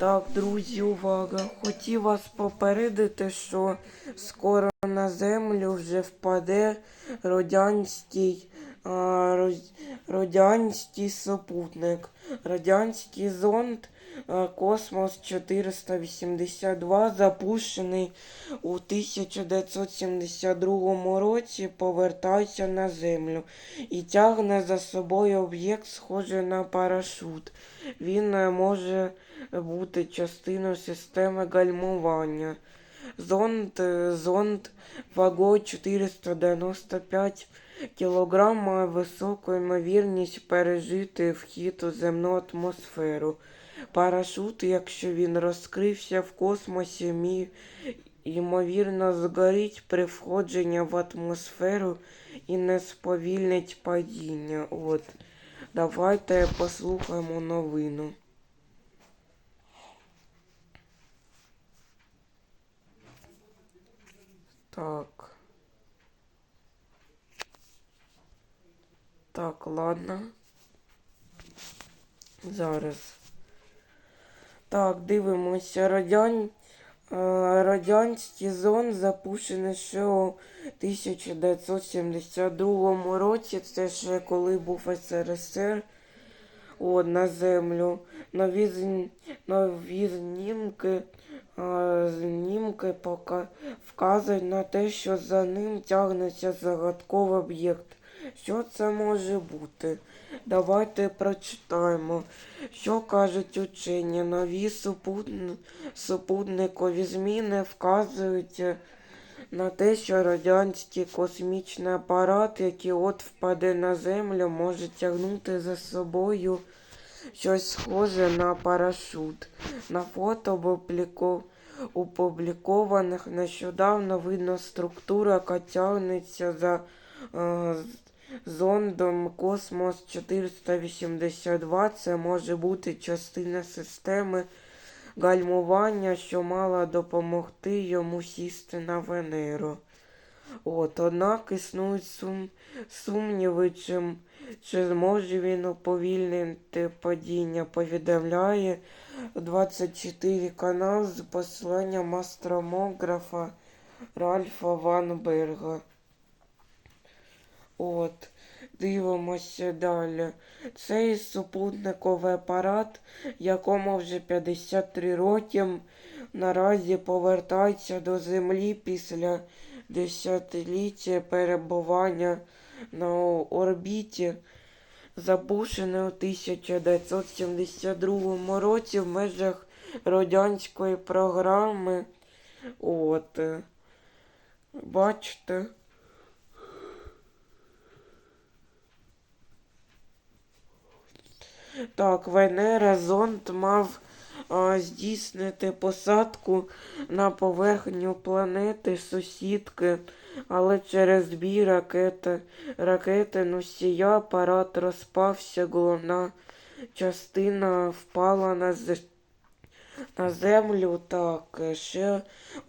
Так, друзі, увага! Хотів вас попередити, що скоро на землю вже впаде радянський, а, радянський супутник, радянський зонд Космос 482, запущений у 1972 році, повертається на землю і тягне за собою об'єкт, схожий на парашут. Він е, може бути частиною системи гальмування. Зонд, е, зонд вагою 495 кг має високу ймовірність пережити вхід у земну атмосферу. Парашут, якщо він розкрився в космосі, міг ймовірно згорить при входженні в атмосферу і не сповільнить падіння. От. Давайте послухаємо новину. Так. Так, ладно. Зараз. Так, дивимося. Радянь... е, Радянський зон запущений ще у 1972 році. Це ще коли був СРСР. От, на землю. Нові, нові знімки, а, знімки пока вказують на те, що за ним тягнеться загадковий об'єкт. Що це може бути? Давайте прочитаємо. Що кажуть учені? Нові супутн... супутникові зміни вказують на те, що радянський космічний апарат, який от впаде на землю, може тягнути за собою щось схоже на парашут. На фото опубліко- опублікованих нещодавно видно структуру, яка тягнеться за зондом Космос 482. Це може бути частина системи гальмування, що мала допомогти йому сісти на Венеру. От, однак існують сум... сумніви, чим... чи зможе він уповільнити падіння, повідомляє 24 канал з посиланням астромографа Ральфа Ван Берга. От, дивимося далі. Цей супутниковий апарат, якому вже 53 роки, наразі повертається до Землі після десятиліття перебування на орбіті, запущений у 1972 році в межах радянської програми. От, бачите. Так, Венера зонд мав а, здійснити посадку на поверхню планети сусідки, але через дві ракети, ракети носія апарат розпався, головна частина впала на, з- на землю. Так, ще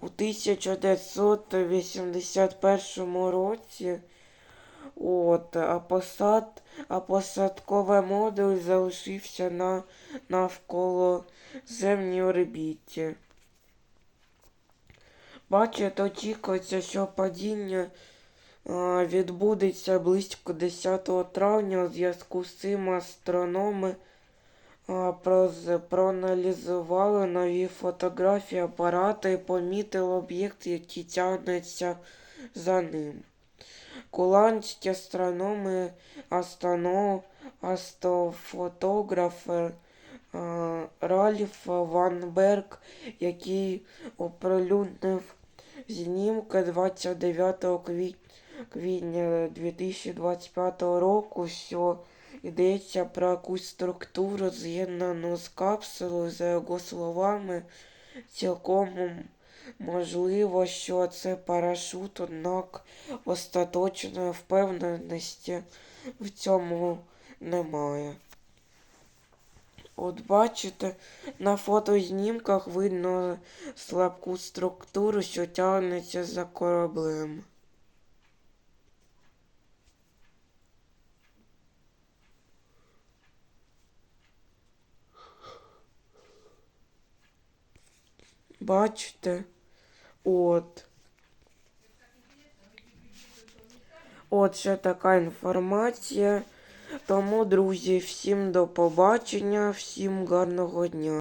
у 1981 році. От, а посад, а посадковий модуль залишився на навколо земній орбіті. Бачите, очікується, що падіння а, відбудеться близько 10 травня. У зв'язку з цим астрономи а, проаналізували нові фотографії апарата і помітили об'єкт, який тягнеться за ним. Голландські астрономи, астроном, астрофотограф Ральф Ван Берг, який оприлюднив знімки 29 квітня 2025 року, що йдеться про якусь структуру, з'єднану з капсулою, за його словами, цілком можливо, що це парашут, однак остаточної впевненості в цьому немає. От бачите, на фотознімках видно слабку структуру, що тягнеться за кораблем. Бачите? От. От ще така інформація. Тому, друзі, всім до побачення, всім гарного дня.